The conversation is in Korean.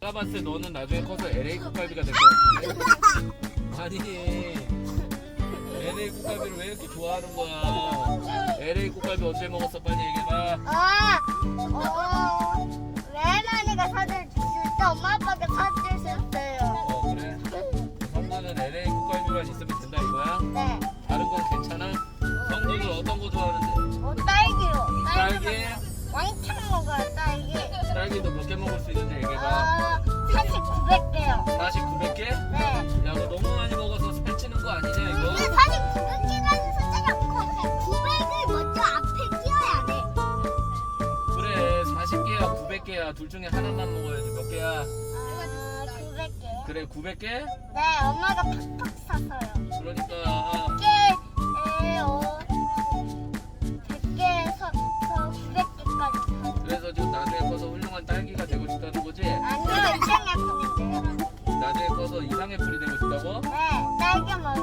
내가 봤을 때 너는 나중에 커서 LA 국갈비가 될 것 같은데. 아니 LA 국갈비를 왜 이렇게 좋아하는 거야? LA 국갈비 언제 먹었어? 빨리 얘기해봐. 아, 어, 외할머니가 사줄 때 엄마 아빠가 사주셨어요. 어 그래. 성구는 LA 국갈비만 있으면 된다 이거야? 네. 딸기도 몇 개 먹을 수 있는지 얘기해봐. 아, 사실 900개요. 40, 900개? 네. 야, 너 너무 많이 먹어서 살찌는 거 아니냐 근데 이거? 사실 900개라는 숫자가 커. 900을 먼저 앞에 끼워야 돼. 그래, 40개야, 900개야. 둘 중에 하나만 먹어야지. 몇 개야? 아, 900개. 그래, 900개? 네, 엄마가 팍팍 이상의 풀이 되고 싶다고? 네, 딸기 먹여서요.